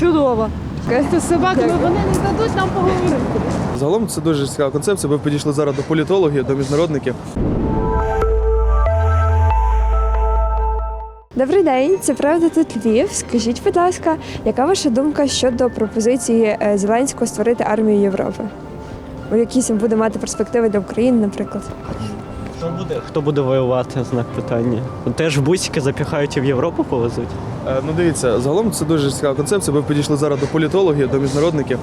Чудово. З собаками вони не дадуть нам поговорити. Загалом це дуже цікава концепція. Ми підійшли зараз до політологів, до міжнародників. Добрий день, це правда тут Львів. Скажіть, будь ласка, яка ваша думка щодо пропозиції е, Зеленського створити армію Європи? У якісь він буде мати перспективи для України, наприклад? Хто буде, хто буде воювати, знак питання? Теж бусики запіхають і в Європу повезуть. Е, Ну дивіться, загалом це дуже цікава концепція. Ми підійшли зараз до політологів, до міжнародників.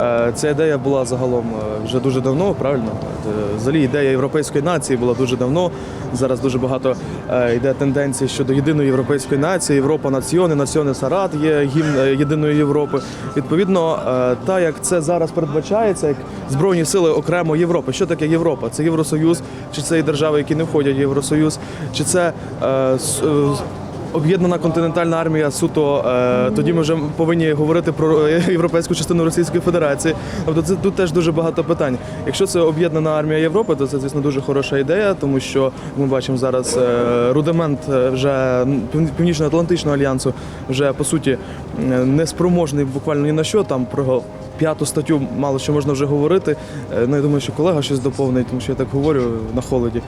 Е, Ця ідея була загалом е, вже дуже давно, правильно? Взагалі ідея європейської нації була дуже давно. Зараз дуже багато йде тенденцій щодо єдиної європейської нації. Європа націони, націони Сарат є гімн єдиної Європи. Відповідно, та як це зараз передбачається, як збройні сили окремо Європи. Що таке Європа? Це Євросоюз, чи це і держави, які не входять в Євросоюз, чи це Об'єднана континентальна армія суто е, тоді ми вже повинні говорити про е, європейську частину Російської Федерації. Тобто це тут теж дуже багато питань. Якщо це об'єднана армія Європи, то це звісно дуже хороша ідея, тому що ми бачимо зараз е, рудимент вже північно-атлантичного альянсу вже по суті е, не спроможний буквально ні на що там про. П'яту статтю мало що можна вже говорити. Ну я думаю, що колега щось доповнить, тому що я так говорю на холоді.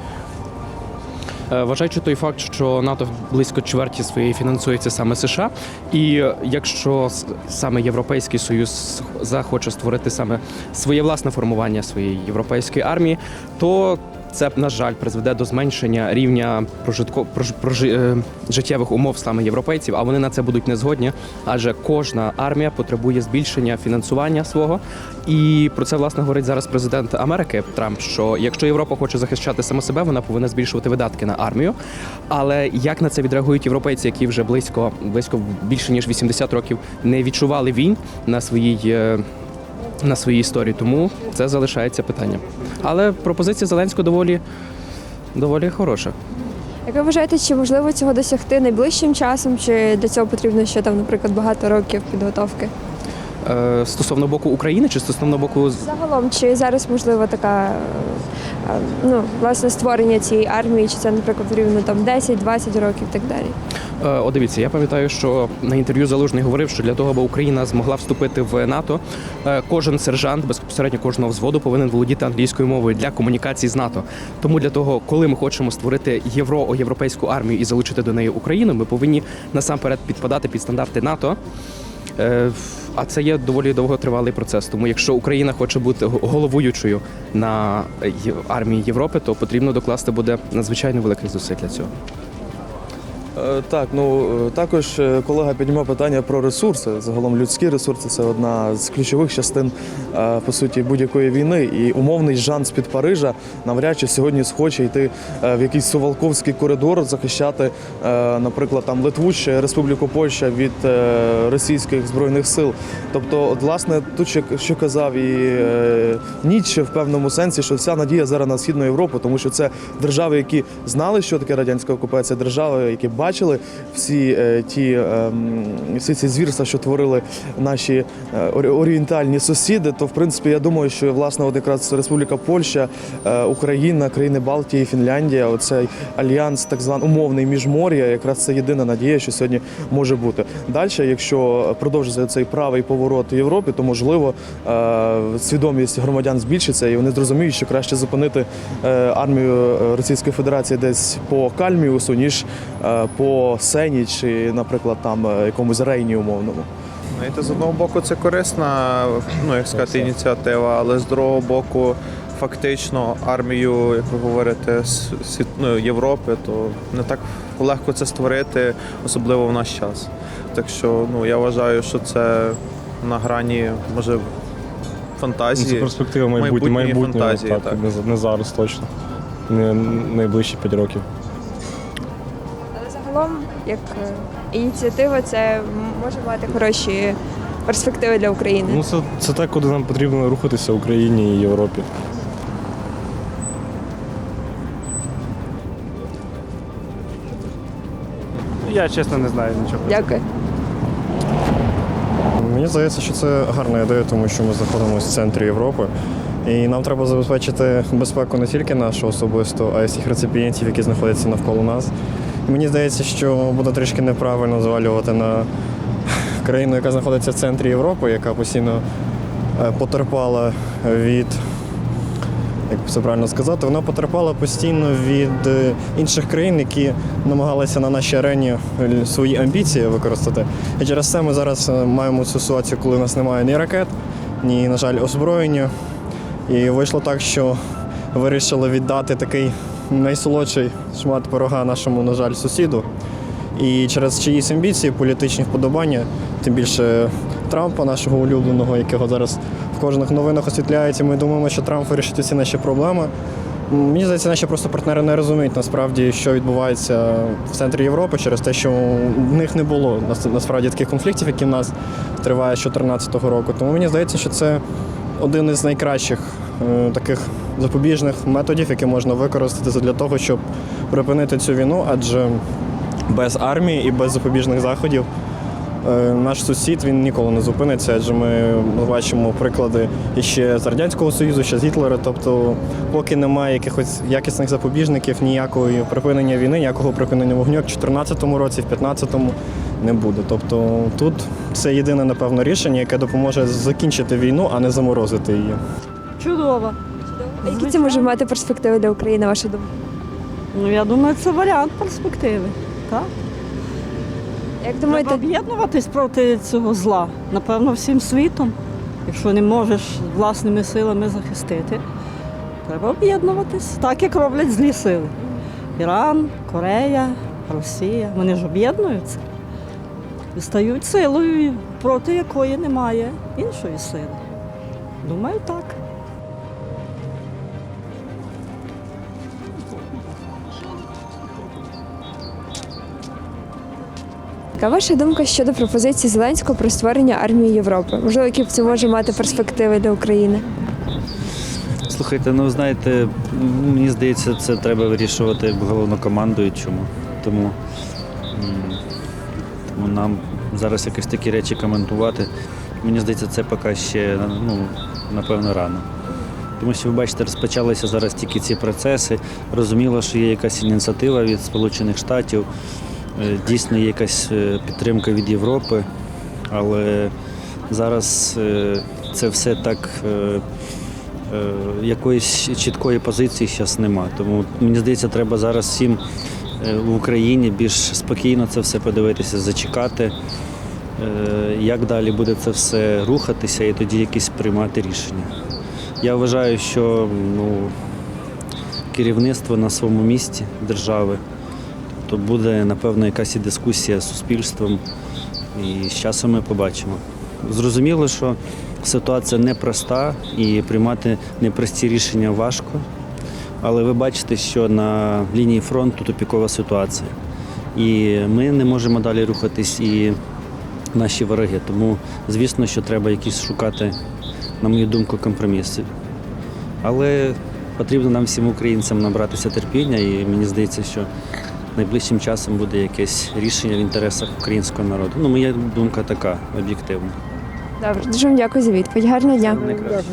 Е, Вважаючи той факт, що НАТО близько чверті своєї фінансується саме США, і якщо саме Європейський Союз захоче створити саме своє власне формування своєї європейської армії, то це на жаль призведе до зменшення рівня прожитко прож, прожи- е, життєвих умов саме європейців, а вони на це будуть не згодні, адже кожна армія потребує збільшення фінансування свого. І про це власне говорить зараз президент Америки Трамп. Що якщо Європа хоче захищати саме себе, вона повинна збільшувати видатки на армію. Але як на це відреагують європейці, які вже близько близько більше ніж 80 років не відчували війн на своїй. е, На своїй історії, тому це залишається питанням. Але пропозиція Зеленського доволі доволі хороша. Як ви вважаєте, чи можливо цього досягти найближчим часом, чи для цього потрібно ще там, наприклад, багато років підготовки? Е, стосовно боку України чи стосовно боку Загалом, чи зараз можливо така е, ну, власне створення цієї армії, чи це, наприклад, потрібно там 10-20 років і так далі? Е, О, дивіться, я пам'ятаю, що на інтерв'ю Залужний говорив, що для того, аби Україна змогла вступити в НАТО, е, кожен сержант безпосередньо кожного взводу повинен володіти англійською мовою для комунікації з НАТО. Тому для того, коли ми хочемо створити євро європейську армію і залучити до неї Україну, ми повинні насамперед підпадати під стандарти НАТО. Е, А це є доволі довготривалий процес. Тому якщо Україна хоче бути головуючою на е, армії Європи, то потрібно докласти буде надзвичайно великих зусиль для цього. Е, Так, ну е, також е, колега піднімав питання про ресурси. Загалом людські ресурси це одна з ключових частин по суті будь-якої війни. І умовний Жан з-під Парижа навряд чи сьогодні схоче йти в якийсь сувалковський коридор, захищати, наприклад, там Литву чи Республіку Польща від російських збройних сил. Тобто, от, власне, тут що казав і Ніцше в певному сенсі, що вся надія зараз на східну Європу, тому що це держави, які знали, що таке радянська окупація, держави, які бачили всі е, ті ем, всі ці звірства, що творили наші е, орієнтальні сусіди. То в принципі я думаю, що власне от якраз Республіка Польща, е, Україна, країни Балтії, Фінляндія, оцей альянс, так званий умовний міжмор'я, якраз це єдина надія, що сьогодні може бути. Далі, якщо продовжиться цей правий поворот в Європі, то можливо свідомість громадян збільшиться, і вони зрозуміють, що краще зупинити армію Російської Федерації десь по Кальміусу, ніж по Сені чи, наприклад, там е, якомусь рейні умовному. Знаєте, з одного боку це корисна, ну як сказати, ініціатива, але з другого боку, фактично, армію, як ви говорите, світ- ну, Європи, то не так легко це створити, особливо в наш час. Так що ну, я вважаю, що це на грані може Ну, фантазії. Це перспектива майбутньої майбутнього, фантазії, так, так. Не, не зараз точно. Не найближчі 5 років. Загалом, як е, ініціатива, це може мати хороші перспективи для України. Ну це, це те, куди нам потрібно рухатися Україні і Європі. Я чесно не знаю нічого. Дякую. Мені здається, що це гарна ідея, тому що ми знаходимося в центрі Європи. І нам треба забезпечити безпеку не тільки нашу особисту, а й всіх реципієнтів, які знаходяться навколо нас. Мені здається, що буде трішки неправильно звалювати на країною, яка знаходиться в центрі Європи, яка постійно е, потерпала від, як це правильно сказати, вона потерпала постійно від е, інших країн, які намагалися на нашій арені е, свої амбіції використати. І через це ми зараз маємо цю ситуацію, коли у нас немає ні ракет, ні, на жаль, озброєння. І вийшло так, що вирішили віддати такий найсолодший шмат пирога нашому, на жаль, сусіду. І через чиїсь амбіції, політичні вподобання, тим більше Трампа, нашого улюбленого, якого зараз в кожних новинах освітляється. Ми думаємо, що Трамп вирішить усі наші проблеми. Мені здається, наші просто партнери не розуміють насправді, що відбувається в центрі Європи через те, що в них не було насправді таких конфліктів, які в нас триває з 2014 року. Тому мені здається, що це один із найкращих таких запобіжних методів, які можна використати для того, щоб припинити цю війну, адже без армії і без запобіжних заходів е, наш сусід він ніколи не зупиниться, адже ми бачимо приклади іще з Радянського Союзу, ще з Гітлера. Тобто, поки немає якихось якісних запобіжників, ніякої припинення війни, ніякого припинення вогню, як в 2014 році, в 2015 не буде. Тобто тут це єдине, напевно, рішення, яке допоможе закінчити війну, а не заморозити її. Чудово. А які це може мати перспективи для України, ваша думка? Ну я думаю, це варіант перспективи. Так? Як Треба об'єднуватись проти цього зла. Напевно, всім світом. Якщо не можеш власними силами захистити, треба об'єднуватись, так як роблять злі сили. Іран, Корея, Росія. Вони ж об'єднуються і стають силою, проти якої немає іншої сили. Думаю, так. Яка ваша думка щодо пропозиції Зеленського про створення армії Європи? Можливо, які це може мати перспективи для України? Слухайте, ну знаєте, мені здається, це треба вирішувати головнокомандуючому. Тому, тому нам зараз якось такі речі коментувати. Мені здається, це поки ще ну, напевно рано. Тому що ви бачите, розпочалися зараз тільки ці процеси. Розуміло, що є якась ініціатива від Сполучених Штатів, дійсно є якась е, підтримка від Європи, але зараз е, це все так. е, е, якоїсь чіткої позиції зараз нема. Тому мені здається, треба зараз всім е, в Україні більш спокійно це все подивитися, зачекати, е, як далі буде це все рухатися і тоді якісь приймати рішення. Я вважаю, що ну, керівництво на своєму місці держави, то буде, напевно, якась і дискусія з суспільством, і з часом ми побачимо. Зрозуміло, що ситуація непроста і приймати непрості рішення важко. Але ви бачите, що на лінії фронту тупікова ситуація. І ми не можемо далі рухатись і наші вороги. Тому, звісно, що треба якісь шукати, на мою думку, компроміси. Але потрібно нам всім українцям набратися терпіння, і мені здається, що найближчим часом буде якесь рішення в інтересах українського народу. Ну, моя думка така об'єктивна. Добре, дуже вам дякую за відповідь. Гарного дня. Найкраще.